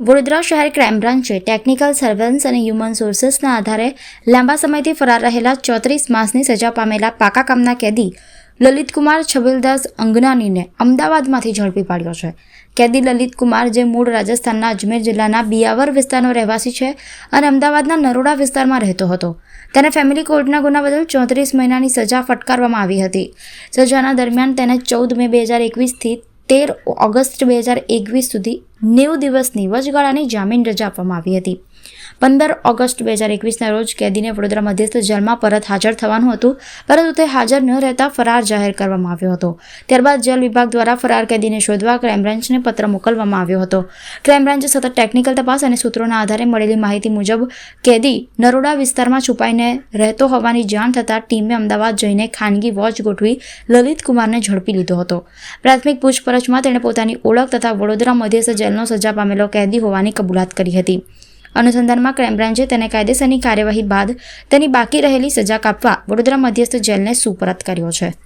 વડોદરા શહેર ક્રાઇમ બ્રાન્ચે technical surveillance અને હ્યુમન સોર્सेसના આધારે લાંબા સમયથી ફરાર રહેલા ચોત્રીસ માસની સજા પામેલા પાકા કામના કેદી લલિતકુમાર છબીલદાસ અંગનાનીને અમદાવાદમાંથી ઝડપી પાડ્યો છે. કેદી લલિતકુમાર, જે મૂળ રાજસ્થાનના અજમેર જિલ્લાના બિયાવર વિસ્તારનો રહેવાસી છે અને અમદાવાદના નરોડા વિસ્તારમાં રહેતો હતો. તેને ફેમિલી કોર્ટના ગુના બદલ ચોત્રીસ મહિનાની સજા ફટકારવામાં આવી હતી. સજાના દરમિયાન તેને ચૌદ મે બે હજાર એકવીસથી તેર ઓગસ્ટ બે હજાર એકવીસ સુધી નેવું દિવસની વચગાળાની જામીન રજા આપવામાં આવી હતી. પંદર ઓગસ્ટ બે હજાર એકવીસના રોજ કેદીને વડોદરા મધ્યસ્થ જેલમાં પરત હાજર થવાનું હતું, પરંતુ તે હાજર ન રહેતા ફરાર જાહેર કરવામાં આવ્યો હતો. ત્યારબાદ જેલ વિભાગ દ્વારા ફરાર કેદીને શોધવા ક્રાઇમબ્રાન્ચને પત્ર મોકલવામાં આવ્યો હતો. ક્રાઇમ બ્રાન્ચે સતત ટેકનિકલ તપાસ અને સૂત્રોના આધારે મળેલી માહિતી મુજબ કેદી નરોડા વિસ્તારમાં છુપાઈને રહેતો હોવાની જાણ થતાં ટીમે અમદાવાદ જઈને ખાનગી વોચ ગોઠવી લલિત કુમારને ઝડપી લીધો હતો. પ્રાથમિક પૂછપરછમાં તેણે પોતાની ઓળખ તથા વડોદરા મધ્યસ્થ જેલનો સજા પામેલો કેદી હોવાની કબૂલાત કરી હતી. અનુસંધાનમાં ક્રાઇમ બ્રાન્ચે તેને કાયદેસરની કાર્યવાહી બાદ તેની બાકી રહેલી સજા કાપવા વડોદરા મધ્યસ્થ જેલને સુપરત કર્યો છે.